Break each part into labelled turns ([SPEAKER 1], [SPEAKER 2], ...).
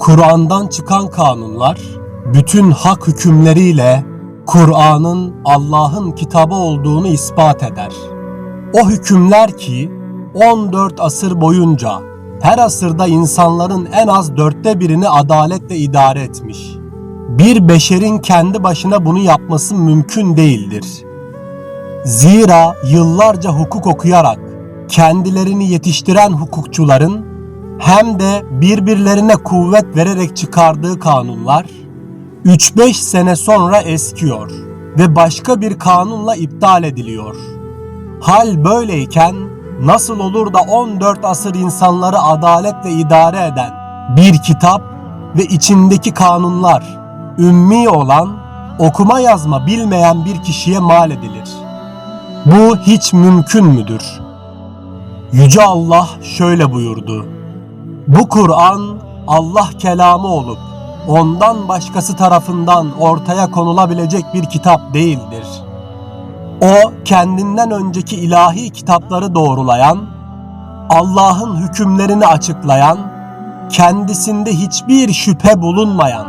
[SPEAKER 1] Kur'an'dan çıkan kanunlar bütün hak hükümleriyle Kur'an'ın Allah'ın kitabı olduğunu ispat eder. O hükümler ki 14 asır boyunca her asırda insanların en az dörtte birini adaletle idare etmiş. Bir beşerin kendi başına bunu yapması mümkün değildir. Zira yıllarca hukuk okuyarak kendilerini yetiştiren hukukçuların hem de birbirlerine kuvvet vererek çıkardığı kanunlar 3-5 sene sonra eskiyor ve başka bir kanunla iptal ediliyor. Hal böyleyken nasıl olur da 14 asır insanları adaletle idare eden bir kitap ve içindeki kanunlar ümmi olan, okuma yazma bilmeyen bir kişiye mal edilir? Bu hiç mümkün müdür? Yüce Allah şöyle buyurdu. Bu Kur'an Allah kelamı olup ondan başkası tarafından ortaya konulabilecek bir kitap değildir. O kendinden önceki ilahi kitapları doğrulayan, Allah'ın hükümlerini açıklayan, kendisinde hiçbir şüphe bulunmayan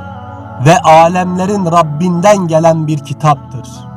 [SPEAKER 1] ve alemlerin Rabbinden gelen bir kitaptır.